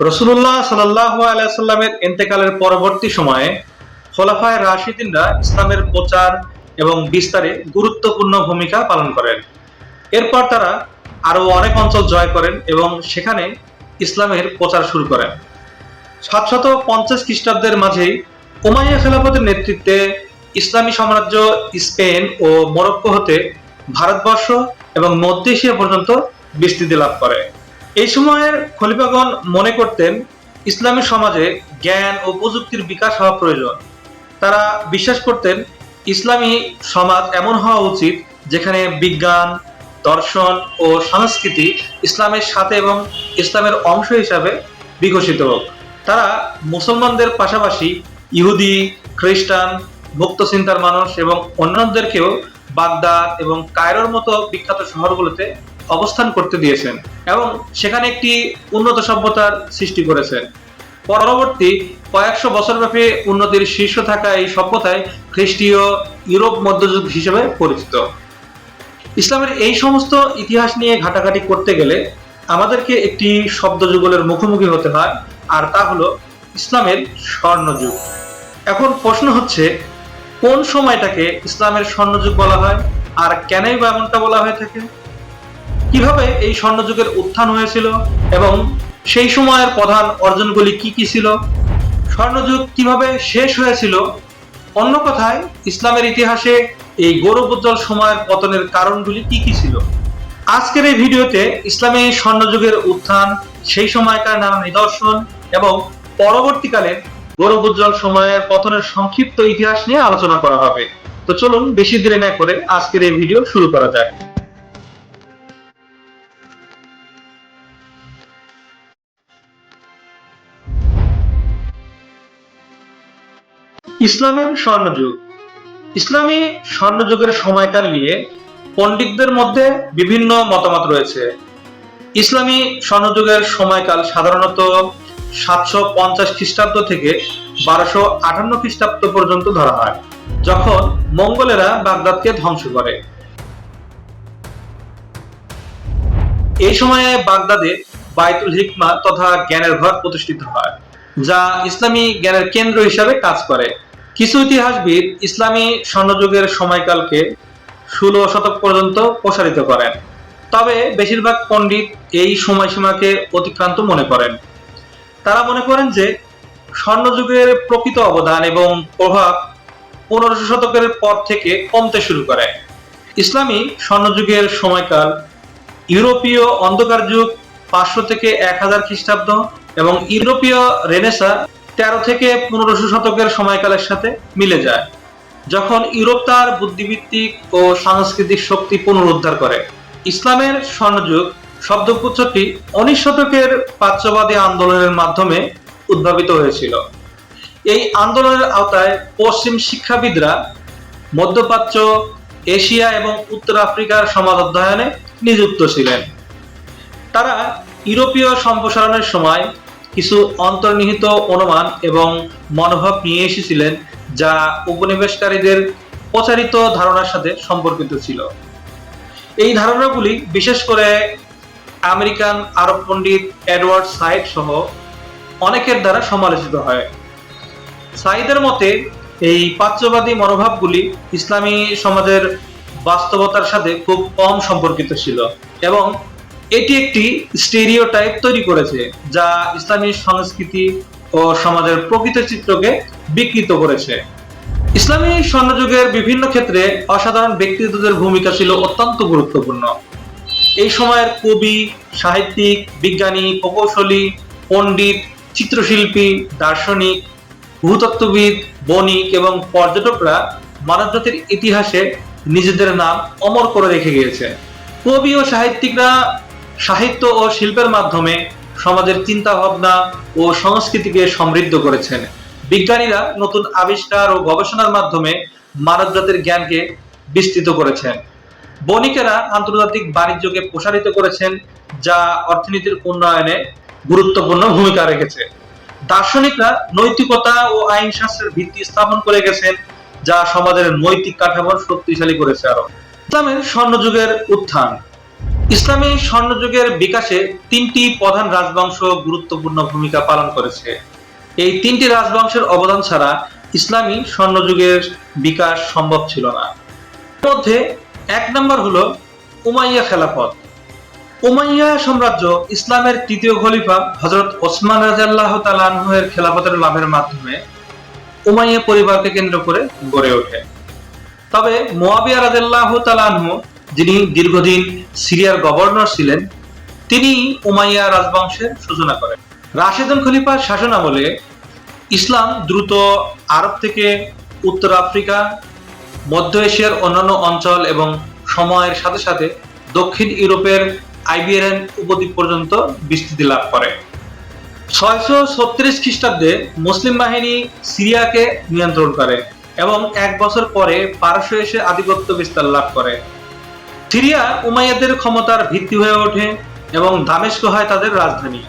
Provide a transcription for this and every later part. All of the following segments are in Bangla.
রসুল্লাহ সাল্লাহ আলাইসাল্লামের ইন্তেকালের পরবর্তী সময়ে খোলাফায় রাশিদিনরা ইসলামের প্রচার এবং বিস্তারে গুরুত্বপূর্ণ ভূমিকা পালন করেন। এরপর তারা আরও অনেক অঞ্চল জয় করেন এবং সেখানে ইসলামের প্রচার শুরু করেন। সাতশত পঞ্চাশ খ্রিস্টাব্দের মাঝেই উমাইয়া খেলাফতের নেতৃত্বে ইসলামী সাম্রাজ্য স্পেন ও মরক্কো হতে ভারতবর্ষ এবং মধ্য এশিয়া পর্যন্ত বিস্তৃতি লাভ করে। এই সময়ের খলিফাগণ মনে করতেন ইসলামী সমাজে জ্ঞান ও প্রযুক্তির বিকাশ হওয়া প্রয়োজন। তারা বিশ্বাস করতেন ইসলামী সমাজ এমন হওয়া উচিত যেখানে বিজ্ঞান, দর্শন ও সংস্কৃতি ইসলামের সাথে এবং ইসলামের অংশ হিসাবে বিকশিত হোক। তারা মুসলমানদের পাশাপাশি ইহুদি, খ্রিস্টান ভক্ত চিন্তার মানুষ এবং অন্যান্যদেরকেও বাগদাদ এবং কায়রোর মতো বিখ্যাত শহরগুলোতে অবস্থান করতে দিয়েছেন এবং সেখানে একটি উন্নত সভ্যতার সৃষ্টি করেছেন। পরবর্তী কয়েকশো বছরব্যাপী উন্নতির শীর্ষ থাকা এই সভ্যতায় খ্রিস্টীয় ইউরোপ মধ্যযুগ হিসেবে পরিচিত। ইসলামের এই সমস্ত ইতিহাস নিয়ে ঘাটাঘাটি করতে গেলে আমাদেরকে একটি শব্দ যুগলের মুখোমুখি হতে হয়, আর তা হলো ইসলামের স্বর্ণযুগ। এখন প্রশ্ন হচ্ছে, কোন সময়টাকে ইসলামের স্বর্ণযুগ বলা হয়, আর কেনই বা এমনটা বলা হয়ে থাকে? কীভাবে এই স্বর্ণযুগের উত্থান হয়েছিল এবং সেই সময়ের প্রধান অর্জনগুলি কি কি ছিল? স্বর্ণযুগ কীভাবে শেষ হয়েছিল? অন্য কথায়, ইসলামের ইতিহাসে এই গৌরবোজ্জ্বল সময়ের পতনের কারণগুলি কি কি ছিল? আজকের এই ভিডিওতে ইসলামী স্বর্ণযুগের উত্থান, সেই সময়কার নানা নিদর্শন এবং পরবর্তীকালে গৌরবোজ্জ্বল সময়ের পতনের সংক্ষিপ্ত ইতিহাস নিয়ে আলোচনা করা হবে। তো চলুন, বেশি দেরি না করে আজকের এই ভিডিও শুরু করা যাক। ইসলামের স্বর্ণযুগ। ইসলামী স্বর্ণযুগের সময়কাল নিয়ে পণ্ডিতদের মধ্যে বিভিন্ন মতামত রয়েছে। ইসলামী স্বর্ণযুগের সময়কাল সাধারণত সাতশো পঞ্চাশ খ্রিস্টাব্দ থেকে বারোশো আটান্ন খ্রিস্টাব্দ পর্যন্ত ধরা হয়, যখন মঙ্গলেরা বাগদাদকে ধ্বংস করে। এই সময়ে বাগদাদে বাইতুল হিকমা তথা জ্ঞানের ঘর প্রতিষ্ঠিত হয়, যা ইসলামী জ্ঞানের কেন্দ্র হিসাবে কাজ করে। কিছু ইতিহাসবিদ ইসলামী স্বর্ণযুগের সময়কালকে ষোলো শতক পর্যন্ত প্রসারিত করেন। তবে বেশিরভাগ পণ্ডিত এই সময়সীমাকে অতিক্রান্ত মনে করেন। তারা মনে করেন যে স্বর্ণযুগের প্রকৃত অবদান এবং প্রভাব পনেরোশো শতকের পর থেকে কমতে শুরু করে। ইসলামী স্বর্ণযুগের সময়কাল ইউরোপীয় অন্ধকার যুগ পাঁচশো থেকে এক হাজার খ্রিস্টাব্দ এবং ইউরোপীয় রেনেসা তেরো থেকে পনেরোশো শতকের সময়কালের সাথে মিলে যায়, যখন ইউরোপ তার বুদ্ধিভিত্তিক ও সাংস্কৃতিক শক্তি পুনরুদ্ধার করে। ইসলামের স্বর্ণযুগ শব্দপুচ্ছটি উনিশ শতকের প্রাচ্যবাদী আন্দোলনের মাধ্যমে উদ্ভাবিত হয়েছিল। এই আন্দোলনের আওতায় পশ্চিম শিক্ষাবিদরা মধ্যপ্রাচ্য, এশিয়া এবং উত্তর আফ্রিকার সমাজ অধ্যয়নে নিযুক্ত ছিলেন। তারা ইউরোপীয় সম্প্রসারণের সময় কিছু অন্তর্নিহিত অনুমান এবং মনোভাব নিয়ে এসেছিলেন যা উপনিবেশকারীদের প্রচারিত ধারণার সাথে সম্পর্কিত ছিল। এই ধারণাগুলি, বিশেষ করে আমেরিকান আরব পণ্ডিত এডওয়ার্ড সাইড সহ অনেকের দ্বারা সমালোচিত হয়। সাইদের মতে, এই প্রাচ্যবাদী মনোভাবগুলি ইসলামী সমাজের বাস্তবতার সাথে খুব কম সম্পর্কিত ছিল এবং এটি একটি স্টেরিওটাইপ তৈরি করেছে, যা ইসলামী সংস্কৃতি ও সমাজের প্রকৃত চিত্রকে বিকৃত করেছে। ইসলামী স্বর্ণযুগের বিভিন্ন ক্ষেত্রে অসাধারণ ব্যক্তিত্বদের ভূমিকা ছিল অত্যন্ত গুরুত্বপূর্ণ। এই সময়ের কবি, সাহিত্যিক, বিজ্ঞানী, প্রকৌশলী, পণ্ডিত, চিত্রশিল্পী, দার্শনিক, ভূতত্ত্ববিদ, বণিক এবং পর্যটকরা মানবজাতির ইতিহাসে নিজেদের নাম অমর করে রেখে গিয়েছে। কবি ও সাহিত্যিকরা সাহিত্য ও শিল্পের মাধ্যমে সমাজের চিন্তা ভাবনা ও সংস্কৃতিকে সমৃদ্ধ করেছেন। বিজ্ঞানীরা নতুন আবিষ্কার ও গবেষণার মাধ্যমে মানবজাতির জ্ঞানকে বিস্তৃত করেছেন। বণিকেরা আন্তর্জাতিক বাণিজ্যকে প্রসারিত করেছেন, যা অর্থনীতির উন্নয়নে গুরুত্বপূর্ণ ভূমিকা রেখেছে। দার্শনিকরা নৈতিকতা ও আইন শাস্ত্রের ভিত্তি স্থাপন করে গেছেন, যা সমাজের নৈতিক কাঠামো শক্তিশালী করেছে আরও ইসলামের স্বর্ণযুগের উত্থান। ইসলামী স্বর্ণযুগের বিকাশে তিনটি প্রধান রাজবংশ গুরুত্বপূর্ণ ভূমিকা পালন করেছে। এই তিনটি রাজবংশের অবদান ছাড়া ইসলামী স্বর্ণযুগের বিকাশ সম্ভব ছিল না। মধ্যে এক নম্বর হলো উমাইয়া খেলাফত। উমাইয়া সাম্রাজ্য ইসলামের তৃতীয় খলিফা হজরত ওসমান রাজাল্লাহ তালাহের খেলাফতের লাভের মাধ্যমে উমাইয়া পরিবারকে কেন্দ্র করে গড়ে ওঠে। তবে মোয়াবিয়া রাজাল্লাহ তালাহ যিনি দীর্ঘদিন সিরিয়ার গভর্নর ছিলেন, তিনি উমাইয়া রাজবংশের সূচনা করেন। রাশেদুল খলিফার শাসন আমলে ইসলাম দ্রুত আরব থেকে উত্তর আফ্রিকা, মধ্য এশিয়ার অন্যান্য অঞ্চল এবং সময়ের সাথে সাথে দক্ষিণ ইউরোপের আইবিএন উপদ্বীপ পর্যন্ত বিস্তৃতি লাভ করে। ছয়শো ছত্রিশ খ্রিস্টাব্দে মুসলিম বাহিনী সিরিয়াকে নিয়ন্ত্রণ করে এবং এক বছর পরে পারস্য এসে আধিপত্য বিস্তার লাভ করে। সিরিয়া উমাইয়াদের ক্ষমতার ভিত্তি হয়ে ওঠে এবং দামেস্ক হয় তাদের রাজধানী।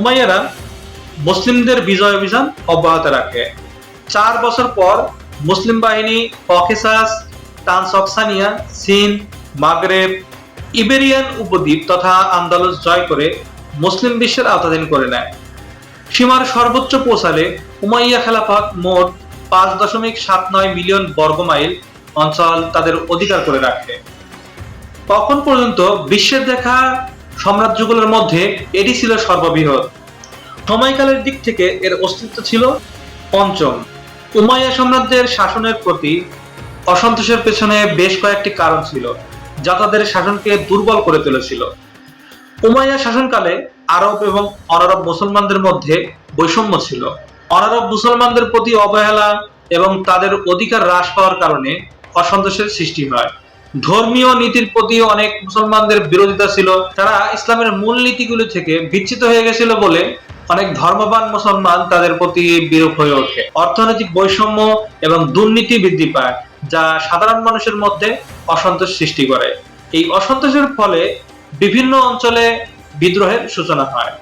উমাইয়ারা মুসলিমদের বিজয় অভিযান অব্যাহত রাখে। চার বছর পর মুসলিম বাহিনী Caucasus Transoxiana Sindh Maghreb, Iberian উপদ্বীপ তথা আন্দালুস জয় করে মুসলিম বিশ্বের আওতাধীন করে নেয়। সীমার সর্বোচ্চ পৌঁছালে উমাইয়া খেলাফত মোট পাঁচ দশমিক সাত নয় মিলিয়ন বর্গমাইল অঞ্চল তাদের অধিকার করে রাখে। তখন পর্যন্ত বিশ্বের দেখা সাম্রাজ্যগুলোর মধ্যে এটি ছিল সর্ববৃহৎ? সময়কালের দিক থেকে এর অস্তিত্ব ছিল পঞ্চম। উমাইয়া সাম্রাজ্যের শাসনের প্রতি অসন্তোষের পেছনে বেশ কয়েকটি কারণ ছিল, যা তাদের শাসনকে দুর্বল করে তুলেছিল। উমাইয়া শাসনকালে আরব এবং অনারব মুসলমানদের মধ্যে বৈষম্য ছিল। অনারব মুসলমানদের প্রতি অবহেলা এবং তাদের অধিকার হ্রাস পাওয়ার কারণে অসন্তোষের সৃষ্টি হয়। ধর্মীয় নীতির প্রতি অনেক মুসলমানদের বিরোধিতা ছিল। তারা ইসলামের মূল নীতিগুলি থেকে বিচ্ছিত হয়ে গেছিল বলে অনেক ধর্মবান মুসলমান তাদের প্রতি বিরূপ হয়ে ওঠে। অর্থনৈতিক বৈষম্য এবং দুর্নীতি বৃদ্ধি পায়, যা সাধারণ মানুষের মধ্যে অসন্তোষ সৃষ্টি করে। এই অসন্তোষের ফলে বিভিন্ন অঞ্চলে বিদ্রোহের সূচনা হয়।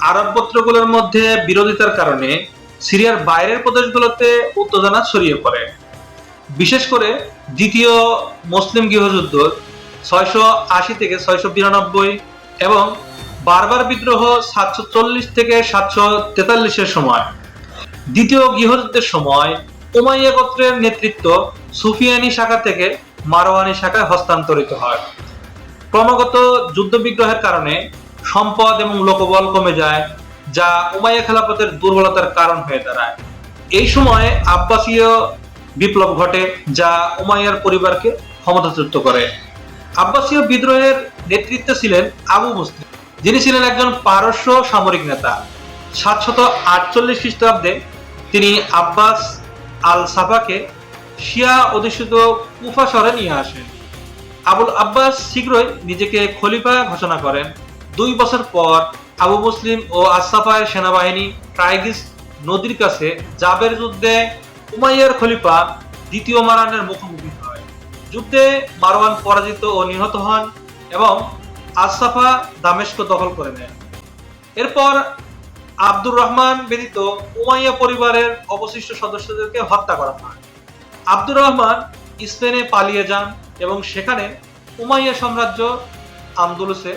আরব গোত্রগুলোর মধ্যে বিরোধিতার কারণে সিরিয়ার বাইরের প্রদেশগুলোতে উত্তেজনা ছড়িয়ে পড়ে। বিশেষ করে দ্বিতীয় মুসলিম গৃহযুদ্ধ ছয়শো আশি থেকে ছয়শো বিরানব্বই এবং বারবার বিদ্রোহ সাতশো চল্লিশ থেকে সাতশো তেতাল্লিশের সময়। দ্বিতীয় গৃহযুদ্ধের সময় উমাইয়া গোত্রের নেতৃত্ব সুফিয়ানি শাখা থেকে মারোয়ানি শাখায় হস্তান্তরিত হয়। ক্রমাগত যুদ্ধ বিগ্রহের কারণে সম্পদ এবং লোকবল কমে যায়, যা উমাইয়া খেলাফতের দুর্বলতার কারণ হয়ে দাঁড়ায়। এই সময়ে আব্বাসীয় বিপ্লব ঘটে যা উমাইয়ার পরিবারকে ক্ষমতাচ্যুত করে। আব্বাসীয় বিদ্রোহের নেতৃত্বে ছিলেন আবু মুসলিম, যিনি ছিলেন একজন পারস্য সামরিক নেতা। সাতশত আটচল্লিশ খ্রিস্টাব্দে তিনি আব্বাস আল সাফাকে শিয়া অধিষ্ঠিত কুফা শহরে নিয়ে আসেন। আবুল আব্বাস শীঘ্রই নিজেকে খলিফা ঘোষণা করেন। দুই বছর পর আবু মুসলিম ও আসাফায় সেনাবাহিনী ট্রাইগিস নদীর কাছে জাবের যুদ্ধে উমাইয়ার খলিফা দ্বিতীয় মারানের মুখোমুখি হয়। যুদ্ধে মারওয়ান পরাজিত ও নিহত হন এবং আসাফা দামেস্ক দখল করে নেন। এরপর আব্দুর রহমান ব্যতীত উমাইয়া পরিবারের অবশিষ্ট সদস্যদেরকে হত্যা করা হয়। আব্দুর রহমান স্পেনে পালিয়ে যান এবং সেখানে উমাইয়া সাম্রাজ্য আন্দোলসে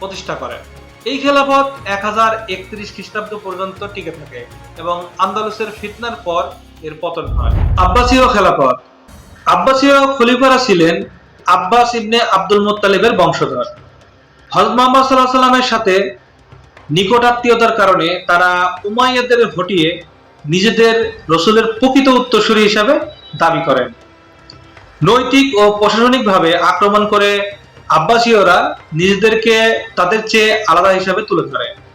প্রতিষ্ঠা করেন। এই খেলাফত এক হাজার একত্রিশ খ্রিস্টাব্দ পর্যন্ত টিকে থাকে এবং আন্দালুসের ফিতনার পর এর পতন হয়। আব্বাসীয় খেলাফত। আব্বাসীয় খলিফারা ছিলেন আব্বাস ইবনে আব্দুল মুত্তালিবের বংশধর। হজরত মোহাম্মদ সাল্লাহ সাল্লামের সাথে নিকটাত্মীয়তার কারণে তারা উমাইয়াদের হটিয়ে নিজেদের রসুলের প্রকৃত উত্তরসূরি হিসাবে দাবি করেন। নৈতিক ও প্রশাসনিকভাবে আক্রমণ করে আব্বাসীয়রা নিজেদেরকে তাদের চেয়ে আলাদা হিসাবে তুলে ধরে।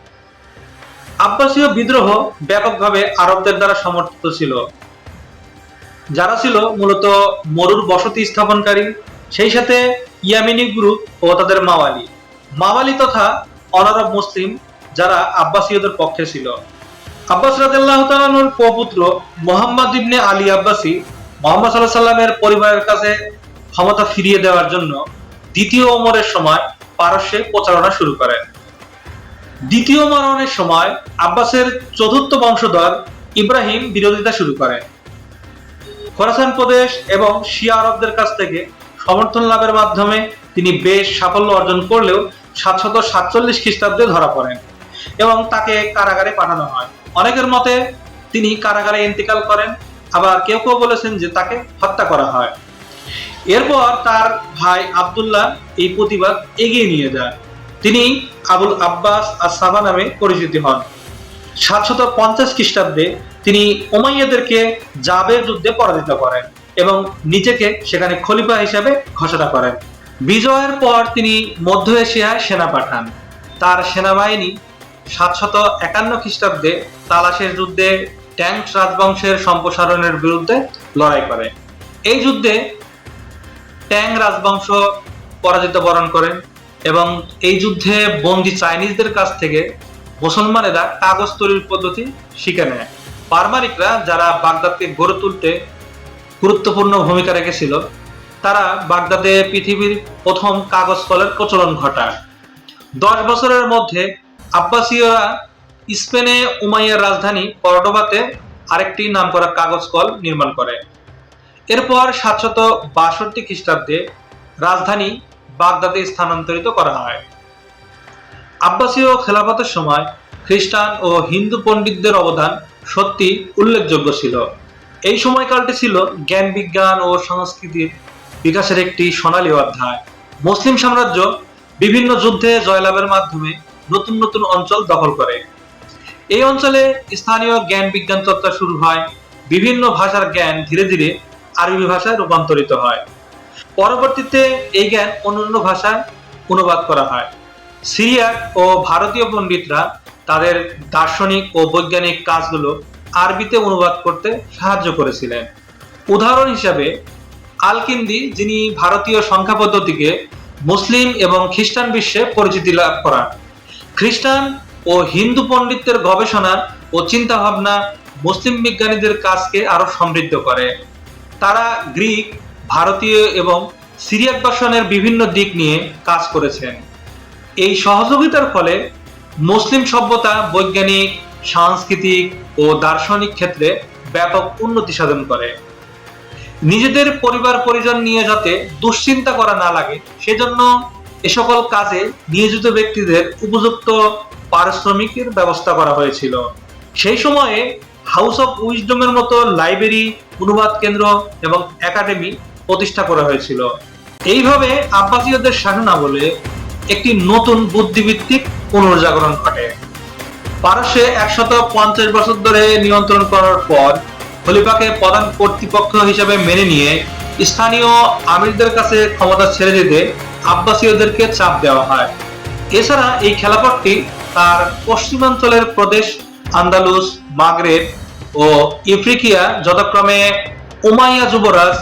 আব্বাসীয় বিদ্রোহ ব্যাপকভাবে আরবদের দ্বারা সমর্থিত ছিল। যারা ছিল মূলত মরুর বসতি স্থাপনকারী, সেই সাথে ইয়ামিনী গ্রুপ ও তাদের মাওয়ালি। মাওয়ালি তথা অনারব মুসলিম যারা আব্বাসীয়দের পক্ষে ছিল। আব্বাস রাদিয়াল্লাহু তাআলার পপুত্র মোহাম্মদ ইবনে আলী আব্বাসী মোহাম্মদ সাল্লাহ সাল্লামের পরিবারের কাছে ক্ষমতা ফিরিয়ে দেওয়ার জন্য দ্বিতীয় ওমরের সময় পারস্যে প্রচারণা শুরু করেন। দ্বিতীয় মারণের সময় আব্বাসের চতুর্থ বংশধর ইব্রাহিম বিরোধিতা শুরু করেন খোরাসান প্রদেশ এবং শিয়া আরবদের কাছ থেকে সমর্থন লাভের মাধ্যমে তিনি বেশ সাফল্য অর্জন করলেও সাতশত সাতচল্লিশ খ্রিস্টাব্দে ধরা পড়েন এবং তাকে কারাগারে পাঠানো হয়। অনেকের মতে তিনি কারাগারে ইন্তেকাল করেন, আবার কেউ কেউ বলেছেন যে তাকে হত্যা করা হয়। এরপর তার ভাই আব্দুল্লাহ এই প্রতিবাদ এগিয়ে নিয়ে যায়। তিনি আবুল আব্বাস আর সাবা নামে পরিচিত হন। সাতশত পঞ্চাশ খ্রিস্টাব্দে তিনি ওমাইয়াদেরকে জাবের যুদ্ধে পরাজিত করেন এবং নিজেকে সেখানে খলিফা হিসেবে ঘোষণা করেন। বিজয়ের পর তিনি মধ্য এশিয়ায় সেনা পাঠান। তার সেনাবাহিনী সাতশত একান্ন খ্রিস্টাব্দে তালাশের যুদ্ধে ট্যাঙ্ক রাজবংশের সম্প্রসারণের বিরুদ্ধে লড়াই করে। এই যুদ্ধে ট্যাং রাজবংশ পরাজিত বরণ করেন। এবং এই যুদ্ধে বন্দি চাইনিজদের কাছ থেকে মুসলমানেরা কাগজ তৈরির পদ্ধতি শিখে নেয়। পারমারিকরা যারা বাগদাদকে গড়ে তুলতে গুরুত্বপূর্ণ ভূমিকা রেখেছিল, তারা বাগদাদে পৃথিবীর প্রথম কাগজ কলের প্রচলন ঘটায়। দশ বছরের মধ্যে আব্বাসীয়রা স্পেনে উমাইয়ার রাজধানী কর্ডোবাতে আরেকটি নামকরা কাগজ কল নির্মাণ করে। এরপর সাতশত বাষট্টি খ্রিস্টাব্দে রাজধানী বাগদাদে স্থানান্তরিত করা হয়। আব্বাসীয় খেলাফতের সময় খ্রিস্টান ও হিন্দু পণ্ডিতদের অবদান সত্যি উল্লেখযোগ্য ছিল। এই সময়কালটি ছিল জ্ঞান বিজ্ঞান ও সংস্কৃতির বিকাশের একটি সোনালী অধ্যায়। মুসলিম সাম্রাজ্য বিভিন্ন যুদ্ধে জয়লাভের মাধ্যমে নতুন নতুন অঞ্চল দখল করে। এই অঞ্চলে স্থানীয় জ্ঞান বিজ্ঞান চর্চা শুরু হয়, বিভিন্ন ভাষার জ্ঞান ধীরে ধীরে আরবি ভাষায় রূপান্তরিত হয়। পরবর্তীতে এই জ্ঞান অন্যান্য ভাষায় অনুবাদ করা হয়। সিরিয়াক ও ভারতীয় পণ্ডিতরা তাদের দার্শনিক ও বৈজ্ঞানিক কাজগুলো আরবিতে অনুবাদ করতে সাহায্য করেছিলেন। উদাহরণ হিসাবে, আলকিন্দি, যিনি ভারতীয় সংখ্যা পদ্ধতিকে মুসলিম এবং খ্রিস্টান বিশ্বে পরিচিতি লাভ করান। খ্রিস্টান ও হিন্দু পণ্ডিতদের গবেষণা ও চিন্তা ভাবনা মুসলিম বিজ্ঞানীদের কাজকে আরও সমৃদ্ধ করে। তারা গ্রিক ভারতীয় এবং সিরিয়াক দর্শনের বিভিন্ন দিক নিয়ে কাজ করেছেন। এই সহযোগিতার ফলে মুসলিম সভ্যতা বৈজ্ঞানিক, সাংস্কৃতিক ও দার্শনিক ক্ষেত্রে ব্যাপক উন্নতি সাধন করে। নিজেদের পরিবার পরিজন নিয়ে যাতে দুশ্চিন্তা করা না লাগে, সেজন্য এ সকল কাজে নিয়োজিত ব্যক্তিদের উপযুক্ত পারিশ্রমিকের ব্যবস্থা করা হয়েছিল। সেই সময়ে হাউস অফ উইজডমের মতো লাইব্রেরি অনুবাদ কেন্দ্র এবং একাডেমি প্রতিষ্ঠা করা হয়েছিল। এইভাবে আব্বাসীয়দের শাসনামলে একটি নতুন বুদ্ধিভিত্তিক পুনর্জাগরণ ঘটে। পারস্যে একশত পঞ্চাশ বছর ধরে নিয়ন্ত্রণ করার পর খলিফাকে প্রধান কর্তৃপক্ষ হিসেবে মেনে নিয়ে স্থানীয় আমিরদের কাছে ক্ষমতা ছেড়ে দিতে আব্বাসীয়দেরকে চাপ দেওয়া হয়। এছাড়া এই খেলাপথটি তার পশ্চিমাঞ্চলের প্রদেশ আন্দালুস, মাগরেব ও ইফ্রিকিয়া যথাক্রমে উমাইয়া যুবরাজ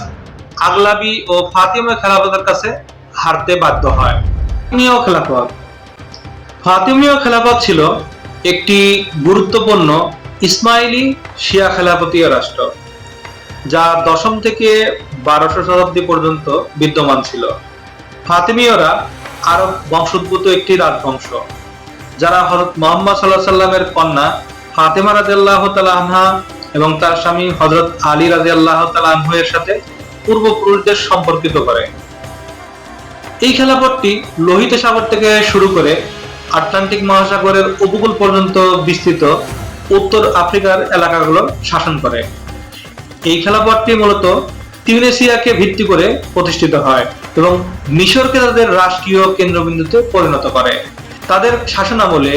আগলাবি ও ফাতিমা খেলাফতের কাছে হারতে বাধ্য হয়। ফাতিমীয় খেলাফত। ফাতিমীয় খেলাফত ছিল একটি গুরুত্বপূর্ণ ইসমাইলি শিয়া খেলাফতীয় রাষ্ট্র, যা দশম থেকে বারোশো শতাব্দী পর্যন্ত বিদ্যমান ছিল। ফাতিমীয়রা আরব বংশোদ্ভূত একটি রাজবংশ, যারা হজরত মোহাম্মদ সাল্লাহ সাল্লামের কন্যা ফাতেমা রাজিয়াল্লাহ তালাহা এবং তার স্বামী হজরত আলী রাজিয়াল্লাহ তালাহ এর সাথে পূর্বপুরুষদের সম্পর্কিত করে। এই খেলাপথটি লোহিত সাগর থেকে শুরু করে আটলান্টিক মহাসাগরের উপকূল পর্যন্ত বিস্তৃত উত্তর আফ্রিকার এলাকাগুলো শাসন করে। এই খেলাপথটি মূলত তিউনেসিয়াকে ভিত্তি করে প্রতিষ্ঠিত হয় এবং মিশরকে তাদের রাষ্ট্রীয় কেন্দ্রবিন্দুতে পরিণত করে। তাদের শাসনামলে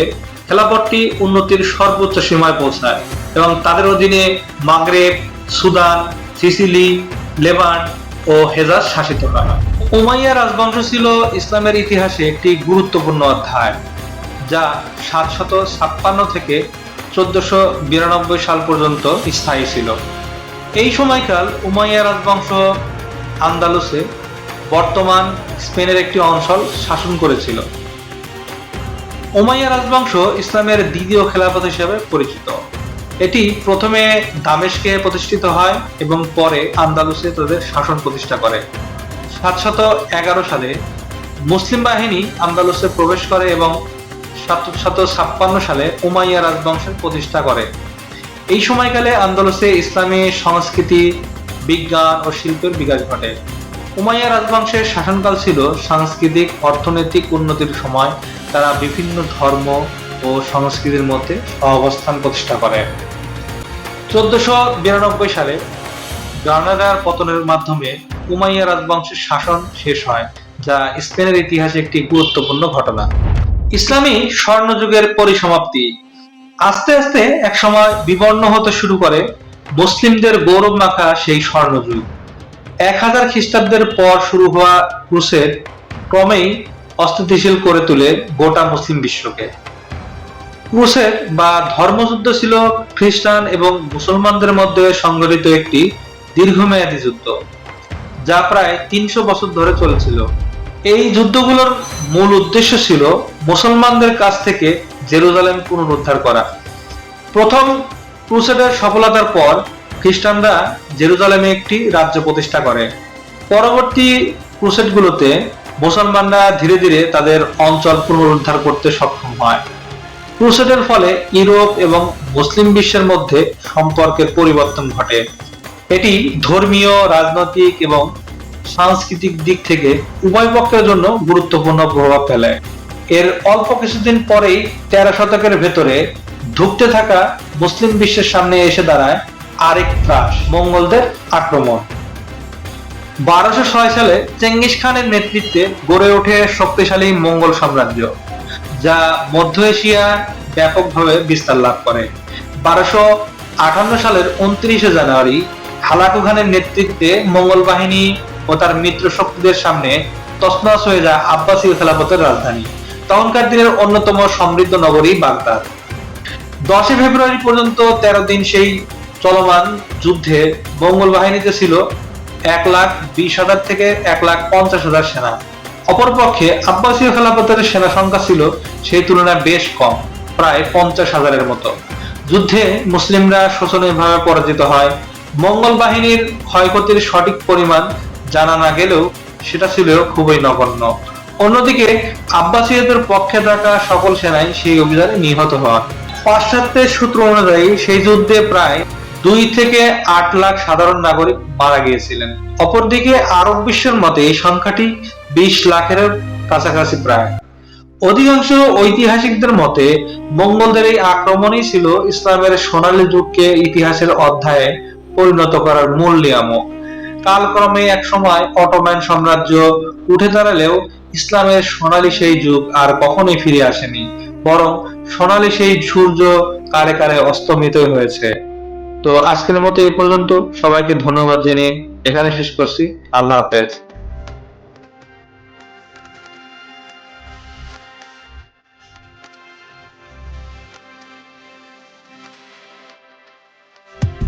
খেলাপথটি উন্নতির সর্বোচ্চ সীমায় পৌঁছায় এবং তাদের অধীনে মাগরেব, সুদান, সিসিলি লেবান ও হেজাজ শাসিত হয় উমাইয়া রাজবংশ ছিল ইসলামের ইতিহাসে একটি গুরুত্বপূর্ণ অধ্যায়, যা সাতশত ছাপ্পান্ন থেকে চোদ্দশো বিরানব্বই সাল পর্যন্ত স্থায়ী ছিল। এই সময়কাল উমাইয়া রাজবংশ আন্দালুসে বর্তমান স্পেনের একটি অঞ্চল শাসন করেছিল। উমাইয়া রাজবংশ ইসলামের দ্বিতীয় খেলাফত হিসেবে পরিচিত। এটি প্রথমে দামেশকে প্রতিষ্ঠিত হয় এবং পরে আন্দালুসে তাদের শাসন প্রতিষ্ঠা করে। সাতশত এগারো সালে মুসলিম বাহিনী আন্দালুসে প্রবেশ করে এবং সাতশত ছাপ্পান্ন সালে উমাইয়া রাজবংশের প্রতিষ্ঠা করে। এই সময়কালে আন্দালুসে ইসলামী সংস্কৃতি, বিজ্ঞান ও শিল্পের বিকাশ ঘটে। উমাইয়া রাজবংশের শাসনকাল ছিল সাংস্কৃতিক, অর্থনৈতিক উন্নতির সময়। তারা বিভিন্ন ধর্ম ও সংস্কৃতির মধ্যে সহাবস্থান প্রতিষ্ঠা করে। চোদ্দশো বিরানব্বই সালে গার্নাদার পতনের মাধ্যমে উমাইয়া রাজবংশের শাসন শেষ হয়, যা স্পেনের ইতিহাসে একটি গুরুত্বপূর্ণ ঘটনা। ইসলামী স্বর্ণযুগের পরিসমাপ্তি। আস্তে আস্তে একসময় বিবর্ণ হতে শুরু করে মুসলিমদের গৌরব মাখা সেই স্বর্ণযুগ। এক হাজার খ্রিস্টাব্দের পর শুরু হওয়া ক্রুসেড ক্রমেই অস্থিতিশীল করে তোলে গোটা মুসলিম বিশ্বকে। ক্রুসেড বা ধর্মযুদ্ধ ছিল খ্রিস্টান এবং মুসলমানদের মধ্যে সংঘটিত একটি দীর্ঘমেয়াদী যুদ্ধ, যা প্রায় তিনশো বছর ধরে চলেছিল। এই যুদ্ধগুলোর মূল উদ্দেশ্য ছিল মুসলমানদের কাছ থেকে জেরুজালেম পুনরুদ্ধার করা। প্রথম ক্রুসেডের সফলতার পর খ্রিস্টানরা জেরুজালেমে একটি রাজ্য প্রতিষ্ঠা করে। পরবর্তী ক্রুসেডগুলোতে মুসলমানরা ধীরে ধীরে তাদের অঞ্চল পুনরুদ্ধার করতে সক্ষম হয়। ক্রুসেডের ফলে ইউরোপ এবং মুসলিম বিশ্বের মধ্যে সম্পর্কের পরিবর্তন ঘটে। এটি ধর্মীয়, রাজনৈতিক এবং সাংস্কৃতিক দিক থেকে উভয় পক্ষের জন্য গুরুত্বপূর্ণ প্রভাব ফেলে। এর অল্প কিছুদিন পরেই তেরো শতকের ভেতরে ধুঁকতে থাকা মুসলিম বিশ্বের সামনে এসে দাঁড়ায় আরেক ত্রাস, মঙ্গলদের আক্রমণ। বারোশো ছয় সালে চেঙ্গিস খানের নেতৃত্বে গড়ে ওঠে শক্তিশালী মঙ্গল সাম্রাজ্য। যা মধ্য এশিয়া ব্যাপকভাবে বিস্তার লাভ করে। বারোশো আটান্ন সালের উনত্রিশে জানুয়ারি হালাকু খানের নেতৃত্বে মঙ্গল বাহিনী ও তার মিত্র শক্তিদের সামনে তসনস হয়ে যায় আব্বাসীয় খেলাফতের রাজধানী। তখনকার দিনের অন্যতম সমৃদ্ধ নগরী বাগদাদ। দশই ফেব্রুয়ারি পর্যন্ত তেরো দিন সেই চলমান যুদ্ধে মঙ্গল বাহিনীতে ছিল এক লাখ বিশ হাজার থেকে এক লাখ পঞ্চাশ হাজার সেনা। অপরপক্ষে আব্বাসীয় খেলাফতের সেনা সংখ্যা ছিল সেই তুলনায় বেশ কম, প্রায় পঞ্চাশ হাজারের মতো। যুদ্ধে মুসলিমরা শোষণীয়ভাবে পরাজিত হয়। মঙ্গল বাহিনীর ক্ষয়ক্ষতির সঠিক পরিমাণ জানা না গেলেও সেটা ছিল খুবই নগণ্য। অন্যদিকে আব্বাসীয়দের পক্ষে থাকা সকল সেনাই সেই অভিযানে নিহত হন। পাশ্চাত্যের সূত্র অনুযায়ী সেই যুদ্ধে প্রায় দুই থেকে আট লাখ সাধারণ নাগরিক মারা গিয়েছিলেন। অপরদিকে আরব বিশ্বের মতে এই সংখ্যাটি বিশ লাখের কাছাকাছি প্রায়। অধিকাংশ ঐতিহাসিকদের মতে, মঙ্গলদের এই আক্রমণই ছিল ইসলামের সোনালী যুগকে ইতিহাসের অধ্যায়ে পরিণত করার মূল নিয়ামক। কালক্রমে এক সময় অটোম্যান সাম্রাজ্য উঠে দাঁড়ালেও ইসলামের সোনালী সেই যুগ আর কখনোই ফিরে আসেনি, বরং সোনালী সেই সূর্য কারে কারে অস্তমিত হয়েছে। তো আজকের মতো এই পর্যন্ত। সবাইকে ধন্যবাদ জানিয়ে এখানে শেষ করছি। আল্লাহ হাফেজ।